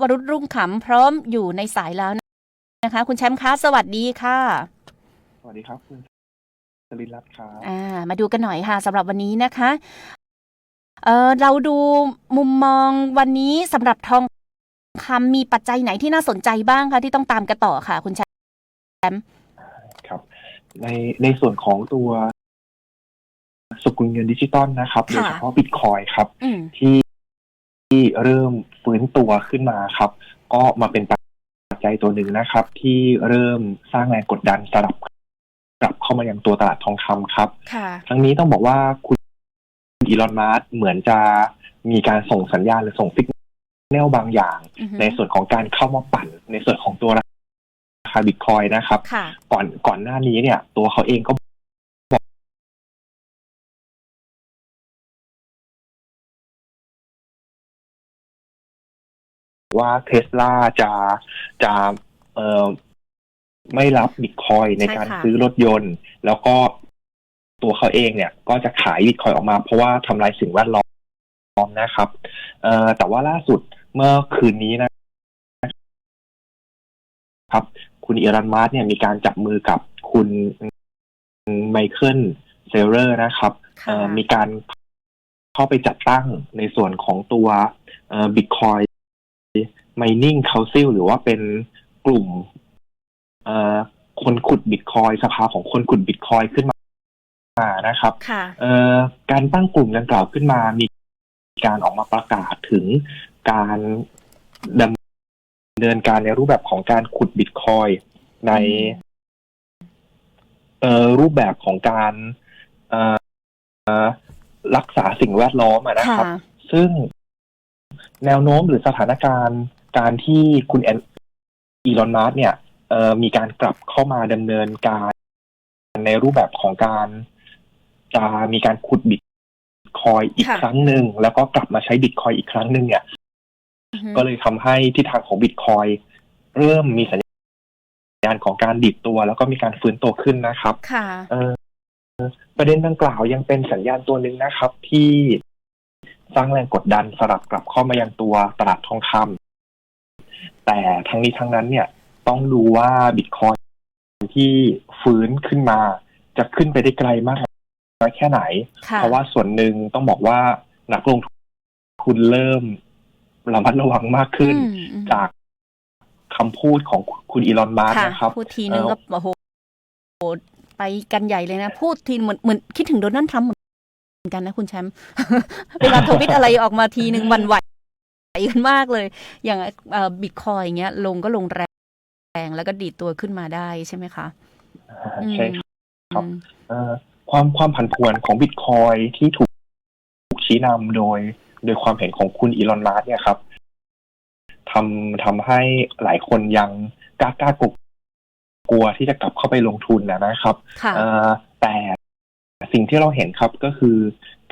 วรุษรุ่งขำพร้อมอยู่ในสายแล้วนะคะ คุณแชมป์คะสวัสดีค่ะ สวัสดีครับคุณสลินรัตน์ครับอ่า มาดูกันหน่อยค่ะสำหรับวันนี้นะคะเออเราดูมุมมองวันนี้สำหรับทองคำมีปัจจัยไหนที่น่าสนใจบ้างคะที่ต้องตามกันต่อค่ะ คุณแชมป์ครับ ในในส่วนของตัวสกุลเงินดิจิตอลนะครับโดยเฉพาะบิตคอยครับอืมที่ ที่เริ่มฟื้นตัวขึ้นมาครับ ก็มาเป็นปัจจัยตัวหนึ่งนะครับ ที่เริ่มสร้างแรงกดดันสลับกลับเข้ามายังตัวตลาดทองคำครับค่ะทั้งนี้ต้องบอกว่าคุณอีลอนมัสก์เหมือนจะมีการส่งสัญญาณหรือส่งสิกแนลบางอย่างอือฮึในส่วนของการเข้ามาปั่นในส่วนของตัวราคาบิตคอยนะครับค่ะก่อนก่อนหน้านี้เนี่ย ตัวเขาเองก็บอก ว่าเทสลาจะจะเอ่อไม่รับบิตคอยในใช่การค่ะ ซื้อรถยนต์ แล้วก็ตัวเขาเองเนี่ย ก็จะขายบิตคอยออกมาเพราะว่าทำลายสิ่งแวดล้อมนะครับ เอ่อแต่ว่าล่าสุดเมื่อคืนนี้นะครับ คุณอีรันมาร์สเนี่ยมีการจับมือกับคุณไมเคิลเซเลอร์นะครับ ค่ะ เอ่อมีการเข้าไปจัดตั้งในส่วนของตัวบิตคอย Mining Council หรือว่าเป็นกลุ่มเอ่อคนขุดบิตคอยสภาของคนขุดบิตคอยขึ้นมานะครับค่ะเอ่อการตั้งกลุ่มดังกล่าวขึ้นมามีการออกมาประกาศถึงการดำเนินการในรูปแบบของการขุดบิตคอยในเอ่อรูปแบบของการเอ่อเอ่อรักษาสิ่งแวดล้อมอะนะค่ะครับ ซึ่ง แนวโน้มหรือสถานการณ์การที่คุณแอนอีลอนมัสก์เนี่ยเอ่อมีการกลับเข้ามาดำเนินการในรูปแบบของการ จะมีการขุดบิตคอยอีกค่ะครั้งหนึ่งแล้วก็กลับมาใช้บิตคอยอีกครั้งหนึ่งเนี่ยอือฮึก็เลยทำให้ทิศทางของบิตคอยเริ่มมีสัญญาณของการดิดตัว แล้วก็มีการฟื้นตัวขึ้นนะครับ ค่ะเอ่อประเด็นดังกล่าวยังเป็นสัญญาณตัวหนึ่งนะครับ ที่ สร้างแรงกดดันสลับกลับเข้ามายังตัวตลาดทองคำแต่ทั้งนี้ทั้งนั้นเนี่ยต้องดูว่าบิตคอยที่ฟื้นขึ้นมา จะขึ้นไปได้ไกลมากน้อยแค่ไหนค่ะเพราะว่าส่วนหนึ่งต้องบอกว่านักลงทุนเริ่มระมัดระวังมากขึ้นอืมอืมจากคำพูดของคุณอีลอนมัสก์ค่ะนะครับพูดทีนึงเอ่อก็โอ้โหไปกันใหญ่เลยนะ พูดทีเหมือนเหมือนคิดถึงโดนัลด์ทรัมป์เหมื อนกันนะคุณแชมป์เวลาทวิตอะไรออกมาทีนึงหวันไหวกันมากเลย อย่างบิตคอยอย่างเงี้ย ลงก็ลงแรงแล้วก็ดีดตัวขึ้นมาได้ใช่ไหมคะใช่ครับครับอืมเอ่อความความผันผวนของบิตคอยที่ถูกถูกชี้นำโดยโดยความเห็นของคุณอีลอนมัสก์เนี่ยครับทำทำให้หลายคนยังกล้ากล้ากลัวกลัวที่จะกลับเข้าไปลงทุนนะนะครับค่ะเอ่อแต่ สิ่งที่เราเห็นครับก็คือ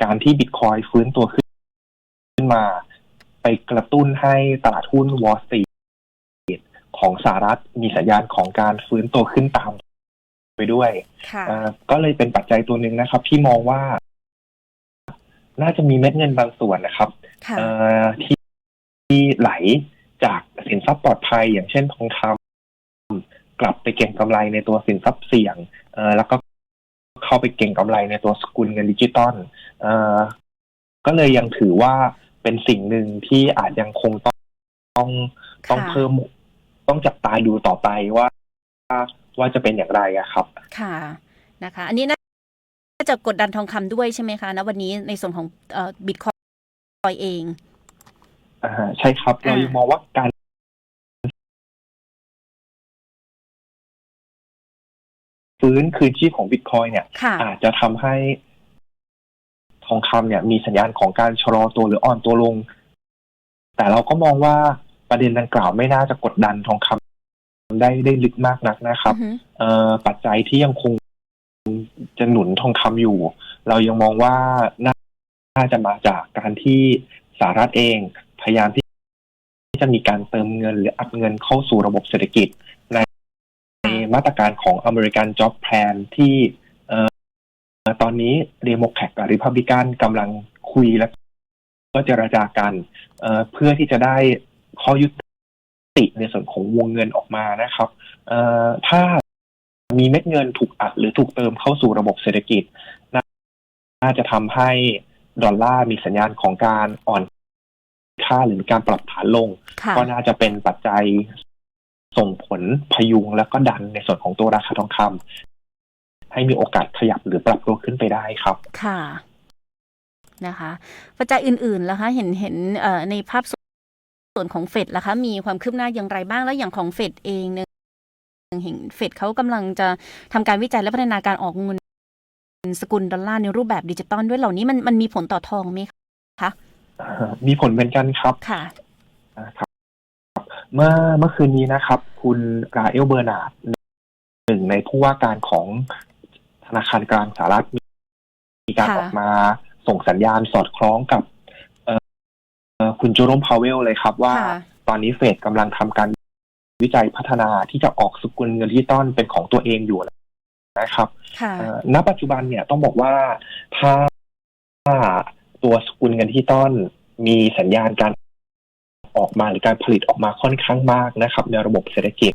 การที่บิตคอยฟื้นตัวขึ้นขึ้นมา ไปกระตุ้นให้ตลาดหุ้นวอลสตรีทของสหรัฐมีสัญญาณของการฟื้นตัวขึ้นตามไปด้วยค่ะอ่าก็เลยเป็นปัจจัยตัวหนึ่งนะครับ ที่มองว่า น่าจะมีเม็ดเงินบางส่วนนะครับค่ะเอ่อที่ที่ไหลจากสินทรัพย์ปลอดภัย อย่างเช่นทองคำกลับไปเก็งกำไรในตัวสินทรัพย์เสี่ยงเอ่อแล้วก็ เข้าไปเก็งกำไรในตัวสกุลเงินดิจิตอลเอ่อก็เลยยังถือว่าเป็นสิ่งหนึ่งที่อาจยังคงต้องต้องต้องค่ะเพิ่มต้องจับตาดูต่อไปว่าว่าจะเป็นอย่างไรอะครับ ค่ะนะคะ อันนี้น่าจะกดดันทองคำด้วยใช่ไหมคะณวันนี้ในส่วนของบิตคอยเองอ่าใช่ครับ เราอ่ายัยังมองว่าการ ฟื้นคืนชีพของบิตคอยเนี่ยค่ะอาจจะทำให้ทองคำเนี่ย มีสัญญาณของการชะลอตัวหรืออ่อนตัวลง แต่เราก็มองว่าประเด็นดังกล่าวไม่น่าจะกดดันทองคำได้ได้ลึกมากนักนะครับอือฮึเอ่อปัจจัยที่ยังคงจะหนุนทองคำอยู่ เรายังมองว่าน่าน่าจะมาจากการที่สหรัฐเองพยายามที่จะมีการเติมเงินหรืออัดเงินเข้าสู่ระบบเศรษฐกิจในใน มาตรการของ American Job Plan ที่เอ่อตอนนี้เดโมแครตกับริพับลิกันกำลังคุยและก็เจรจากันเอ่อเพื่อที่จะได้ข้อยุติในส่วนของวงเงินออกมานะครับเอ่อถ้ามีเม็ดเงินถูกอัดหรือถูกเติมเข้าสู่ระบบเศรษฐกิจน่าน่าจะทำให้ดอลลาร์มีสัญญาณของการอ่อนค่าหรือการปรับฐานลงค่ะก็น่าจะเป็นปัจจัย ส่งผลพยุงแล้วก็ดันในส่วนของตัวราคาทองคำให้มีโอกาสขยับหรือปรับตัวขึ้นไปได้ครับค่ะนะคะปัจจัยอื่นๆล่ะคะเห็นเห็นเอ่อในภาพส่วนของเฟดล่ะคะ มีความคืบหน้าอย่างไรบ้างแล้วอย่างของเฟดเองเนี่ยเห็นเฟดเขากำลังจะทำการวิจัยและพัฒนาการออกเงินสกุลดอลลาร์ในรูปแบบดิจิตอลด้วยเหล่านี้มันมันมีผลต่อทองไหมคะ มีผลเหมือนกันครับค่ะนะครับ เมื่อเมื่อคืนนี้นะครับ คุณราเอลเบอร์นาร์ดหนึ่งในผู้ว่าการของธนาคารกลางสหรัฐมีการค่ะออกมาส่งสัญญาณสอดคล้องกับเอ่อเอ่อคุณโจโรมพาวเวลเลยครับว่าค่ะตอนนี้เฟดกำลังทำการวิจัยพัฒนาที่จะออกสกุลเงินดิจิตอลเป็นของตัวเองอยู่นะครับค่ะเอ่อณปัจจุบันเนี่ยต้องบอกว่าถ้าตัวสกุลเงินดิจิตอลมีสัญญาณการ ออกมาหรือการผลิตออกมาค่อนข้างมากนะครับ ในระบบเศรษฐกิจ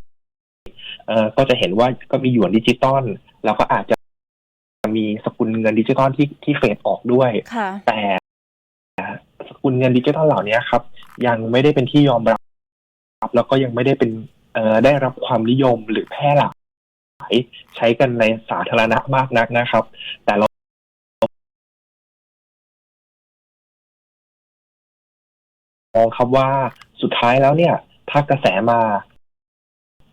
เอ่อก็จะเห็นว่าก็มีหยวนดิจิตอลแล้วก็อาจจะมีสกุลเงินดิจิตอลที่ที่เฟดออกด้วยค่ะแต่สกุลเงินดิจิทัลเหล่านี้ครับ ยังไม่ได้เป็นที่ยอมรับ แล้วก็ยังไม่ได้เป็นเอ่อได้รับความนิยมหรือแพร่หลาย ใช้กันในสาธารณะมากนักนะครับ แต่เรา มองครับว่าสุดท้ายแล้วเนี่ย ถ้ากระแสมา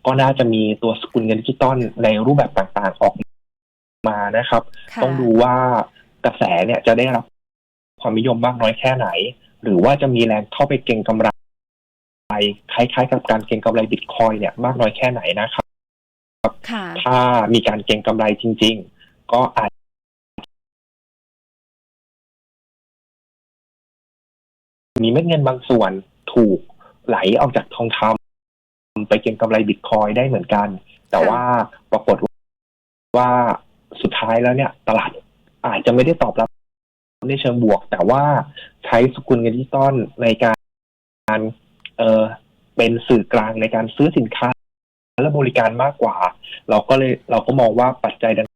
ก็น่าจะมีตัวสกุลเงินดิจิตอลในรูปแบบต่างๆออกมานะครับค่ะต้องดูว่ากระแสเนี่ยจะได้รับความนิยมมากน้อยแค่ไหน หรือว่าจะมีแรงเข้าไปเก็งกำไรคล้ายๆ กับการเก็งกำไรบิตคอยเนี่ยมากน้อยแค่ไหนนะครับค่ะถ้ามีการเก็งกำไรจริง ๆ ก็อาจ มีเม็ดเงินบางส่วนถูกไหลออกจากทองคำไปเก็งกำไรบิตคอยได้เหมือนกัน แต่ว่าปรากฏว่าสุดท้ายแล้วเนี่ย ตลาดอาจจะไม่ได้ตอบรับในเชิงบวก แต่ว่าใช้สกุลเงินดิจิตอลในการเออเป็นสื่อกลางในการซื้อสินค้าและบริการมากกว่า เราก็เลยเราก็มองว่าปัจจัยดัง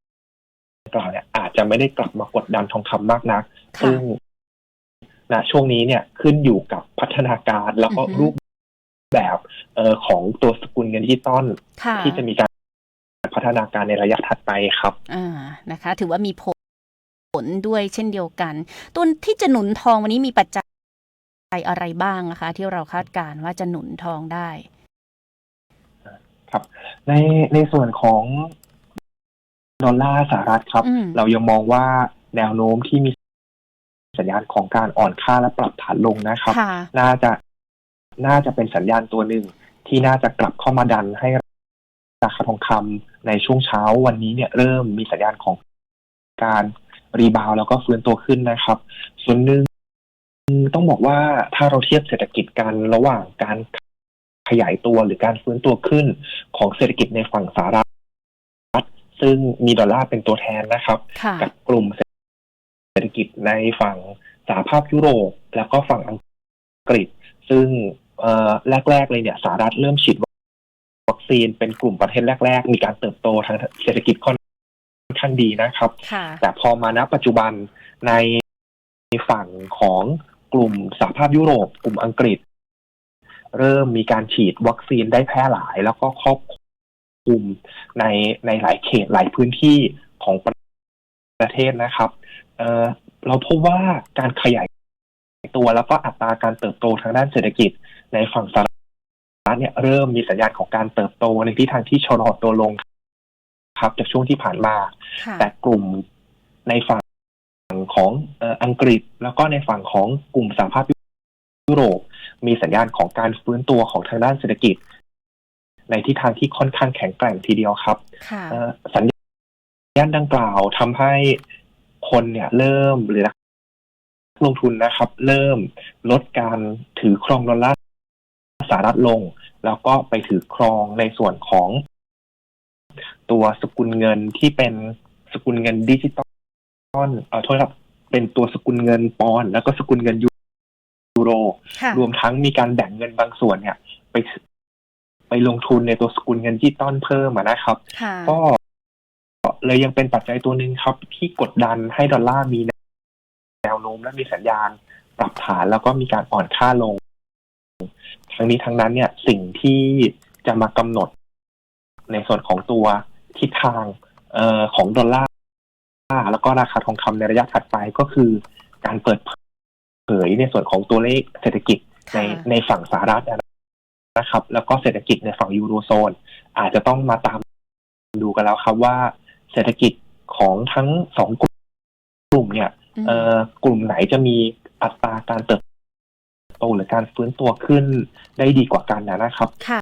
กล่าวเนี่ยอาจจะไม่ได้กลับมากดดันทองคำมากนัก ซึ่ง ณช่วงนี้เนี่ยขึ้นอยู่กับพัฒนาการแล้วก็อือฮึรูปแบบเอ่อของตัวสกุลเงินดิจิตอลค่ะที่จะมีการพัฒนาการในระยะถัดไปครับ อ่านะคะ ถือว่ามีผลผลด้วยเช่นเดียวกัน ตัวที่จะหนุนทองวันนี้มีปัจจัยอะไรบ้างนะคะ ที่เราคาดการณ์ว่าจะหนุนทองได้ในในส่วนของดอลลาร์สหรัฐครับอืมเรายังมองว่าแนวโน้มที่มี สัญญาณของการอ่อนค่าและปรับฐานลงนะครับค่ะน่าจะน่าจะเป็นสัญญาณตัวหนึ่งที่น่าจะกลับเข้ามาดันให้ราคาทองคำในช่วงเช้าวันนี้เนี่ยเริ่มมีสัญญาณของการรีบาวด์แล้วก็ฟื้นตัวขึ้นนะครับ ส่วนหนึ่งต้องบอกว่าถ้าเราเทียบเศรษฐกิจกันระหว่างการขยายตัวหรือการฟื้นตัวขึ้นของเศรษฐกิจในฝั่งสหรัฐซึ่งมีดอลลาร์เป็นตัวแทนนะครับค่ะกับกลุ่มเศรษฐกิจในฝั่งสหภาพยุโรปแล้วก็ฝั่งอังกฤษ ซึ่งเอ่อแรก ๆ เลยเนี่ยสหรัฐเริ่มฉีดวัคซีนเป็นกลุ่มประเทศแรก ๆ มีการเติบโตทางเศรษฐกิจค่อนข้างดีนะครับค่ะแต่พอมาณปัจจุบันในฝั่งของกลุ่มสหภาพยุโรป กลุ่มอังกฤษ เริ่มมีการฉีดวัคซีนได้แพร่หลาย แล้วก็ครอบคลุมในในหลายเขตหลายพื้นที่ของประเทศนะครับ เอ่อเราพบว่าการขยายตัวแล้วก็อัตราการเติบโตทางด้านเศรษฐกิจในฝั่งสหรัฐเนี่ยเริ่มมีสัญญาณของการเติบโตในทิศทางที่ชะลอตัวลงครับจากช่วงที่ผ่านมาค่ะแต่กลุ่มในฝั่งของเอ่ออังกฤษ แล้วก็ในฝั่งของกลุ่มสหภาพยุโรป มีสัญญาณของการฟื้นตัวของทางด้านเศรษฐกิจ ในทิศทางที่ค่อนข้างแข็งแกร่งทีเดียวครับค่ะเอ่อสัญญาณดังกล่าวทำให้ คนเนี่ยเริ่มหรือนักลงทุนนะครับ เริ่มลดการถือครองดอลลาร์สหรัฐลง แล้วก็ไปถือครองในส่วนของ ตัวสกุลเงินที่เป็นสกุลเงินดิจิตอลเอ่อโทษครับเป็นตัวสกุลเงินปอนด์แล้วก็สกุลเงินยูโรค่ะรวมทั้งมีการแบ่งเงินบางส่วนเนี่ย ไปลงทุนในตัวสกุลเงินดิจิตอลเพิ่มอะนะครับค่ะก็ เลยยังเป็นปัจจัยตัวหนึ่งครับ ที่กดดันให้ดอลลาร์มีแนวโน้มและมีสัญญาณ ปรับฐานแล้วก็มีการอ่อนค่าลง ทั้งนี้ทั้งนั้นเนี่ยสิ่งที่จะมากำหนด ในส่วนของตัวทิศทางเอ่อของดอลลาร์แล้วก็ราคาทองคำในระยะถัดไปก็คือการเปิดเผยในส่วนของตัวเลขเศรษฐกิจในค่ะในฝั่งสหรัฐนะครับ แล้วก็เศรษฐกิจในฝั่งยูโรโซน อาจจะต้องมาตามดูกันแล้วครับว่า เศรษฐกิจของทั้งสองกลุ่มเนี่ยมเอ่อกลุ่มไหนจะมีอัตราการเติบโตหรือการฟื้นตัวขึ้นได้ดีกว่ากันนะครับ ค่ะ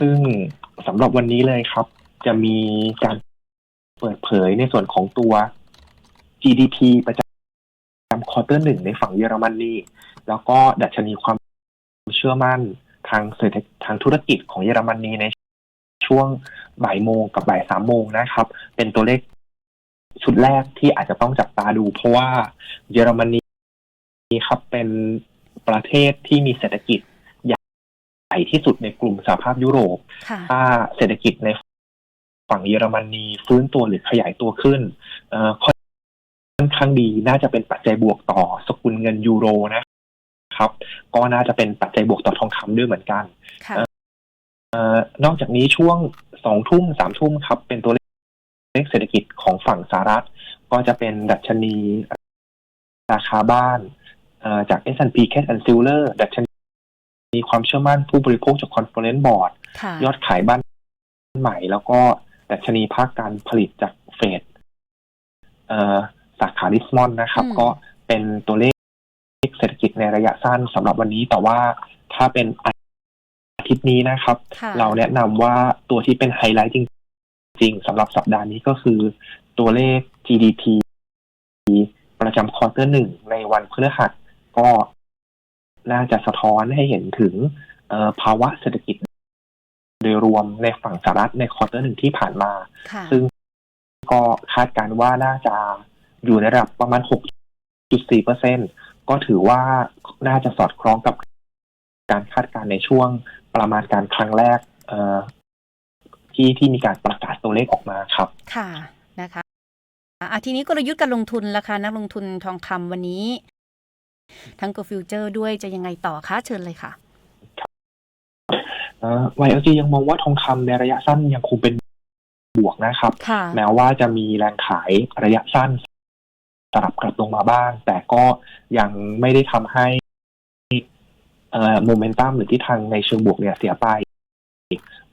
ซึ่งสำหรับวันนี้เลยครับ จะมีการเปิดเผยในส่วนของตัว GDP ประจำควอเตอร์หนึ่งในฝั่งเยอรมนีแล้วก็ดัชนีความเชื่อมั่นทางเศรษฐทางธุรกิจของเยอรมนีใน ช่วงบ่ายโมงกับบ่ายสามโมงนะครับ เป็นตัวเลขชุดแรกที่อาจจะต้องจับตาดู เพราะว่าเยอรมนีครับเป็นประเทศที่มีเศรษฐกิจใหญ่ที่สุดในกลุ่มสหภาพยุโรปค่ะถ้าเศรษฐกิจในฝั่งเยอรมนีฟื้นตัวหรือขยายตัวขึ้นเอ่อค่อนข้างดีน่าจะเป็นปัจจัยบวกต่อสกุลเงินยูโรนะครับ ก็น่าจะเป็นปัจจัยบวกต่อทองคำด้วยเหมือนกันค่ะเอ่อนอกจากนี้ช่วงสองทุ่มสามทุ่มครับ เป็นตัวเลขเศรษฐกิจของฝั่งสหรัฐ ก็จะเป็นดัชนี ราคาบ้านเอ่อจาก S&P Cash and Silver ดัชนีความเชื่อมั่นผู้บริโภคจาก Conference Board ค่ะยอดขายบ้านใหม่ แล้วก็ดัชนีภาคการผลิตจากเฟดเอ่อสาขาริสมอนนะครับอืมก็เป็นตัวเลขเศรษฐกิจในระยะสั้นสำหรับวันนี้แต่ว่าถ้าเป็นอา ทิตย์นี้นะครับค่ะเราแนะนำว่าตัวที่เป็นไฮไลท์จริงๆสำหรับสัปดาห์นี้ก็คือ ตัวเลข GDP ประจำควอเตอร์หนึ่งในวันพฤหัสก็น่าจะสะท้อนให้เห็นถึงเอ่อภาวะเศรษฐกิจ โดยรวมในฝั่งสหรัฐในควอเตอร์หนึ่งที่ผ่านมาค่ะซึ่งก็คาดการณ์ว่าน่าจะอยู่ในระดับประมาณ 6.4เปอร์เซ็นก็ถือว่าน่าจะสอดคล้องกับการคาดการณ์ในช่วง ประมาณการครั้งแรกเอ่อที่ที่มีการประกาศตัวเลขออกมาครับ ค่ะนะคะอะทีนี้กลยุทธ์การลงทุนราคานักลงทุนทองคำวันนี้ ทั้งกับฟิวเจอร์ด้วยจะยังไงต่อคะเชิญเลยค่ะเอ่อ YLG ยังมองว่าทองคำในระยะสั้นยังคงเป็นบวกนะครับค่ะแม้ว่าจะมีแรงขายระยะสั้นสลับกลับลงมาบ้าง แต่ก็ยังไม่ได้ทำให้เอ่อ โมเมนตัมหรือที่ทางในเชิงบวกเนี่ยเสียไป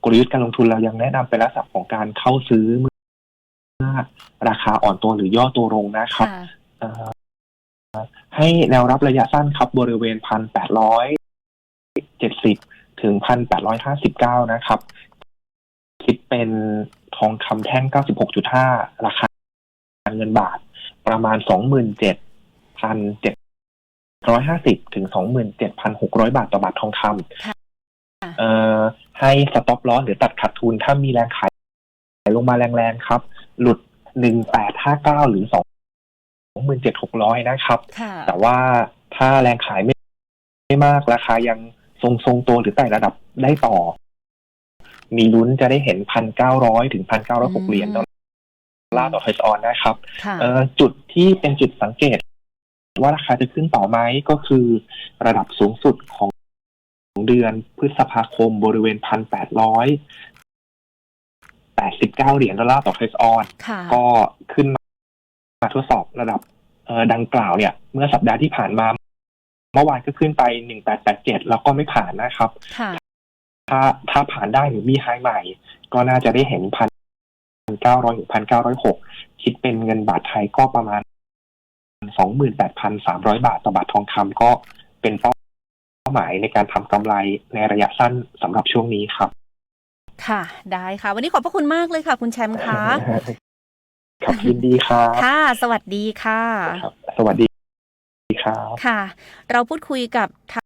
กลยุทธ์การลงทุนเรายังแนะนำเป็นลักษณะของการเข้าซื้อเมื่อราคาอ่อนตัวหรือย่อตัวลงนะครับค่ะเอ่อให้แนวรับระยะสั้นครับบริเวณพันแปดร้อยเจ็ดสิบถึงพันแปดร้อยห้าสิบเก้านะครับ คิดเป็นทองคำแท่งเก้าสิบหกจุดห้าราคาเงินบาท ประมาณสองหมื่นเจ็ดพันเจ็ด ร้อยห้าสิบถึงสองหมื่นเจ็ดพันหกร้อยบาทต่อบาททองคค่ะำเอ่อให้สต็อปลอสหรือตัดขาดทุนถ้ามีแรงขายลงมาแรงๆครับ หลุดหนึ่งแปดห้าเก้าหรือสองหมื่นเจ็ดหกร้อยนะครับค่ะแต่ว่าถ้าแรงขายไม่ไม่มากราคายังทรงทรงๆตัวหรือไต่ระดับได้ต่อ มีลุ้นจะได้เห็นพันเก้าร้อยถึงพันเก้าร้อยหกเหรียญดอลลาร์ต่อไทยออนนะครับค่ะเอ่อจุดที่เป็นจุดสังเกต ว่าราคาจะขึ้นต่อไหมก็คือ ระดับสูงสุดของเดือนพฤษภาคมบริเวณพันแปดร้อยแปดสิบเก้าเหรียญดอลลาร์ต่อไทยออนค่ะก็ขึ้นมามาทดสอบระดับเอ่อดังกล่าวเนี่ย เมื่อสัปดาห์ที่ผ่านมา เมื่อวานก็ขึ้นไปหนึ่งแปดแปดเจ็ดแล้วก็ไม่ผ่านนะครับค่ะถ้าถ้าผ่านได้หรือมีไฮใหม่ ก็น่าจะได้เห็นพันเก้าร้อยถึงพันเก้าร้อยหกคิดเป็นเงินบาทไทยก็ประมาณ สองหมื่นแปดพันสามร้อยบาทต่อบาททองคำก็เป็นเป้าหมายในการทำกำไรในระยะสั้นสำหรับช่วงนี้ครับ ค่ะ ได้ค่ะ วันนี้ขอบพระคุณมากเลยค่ะ คุณแชมป์คะครับยินดีครับค่ะ สวัสดีค่ะครับสวัสดีครับ ค่ะ เราพูดคุยกับ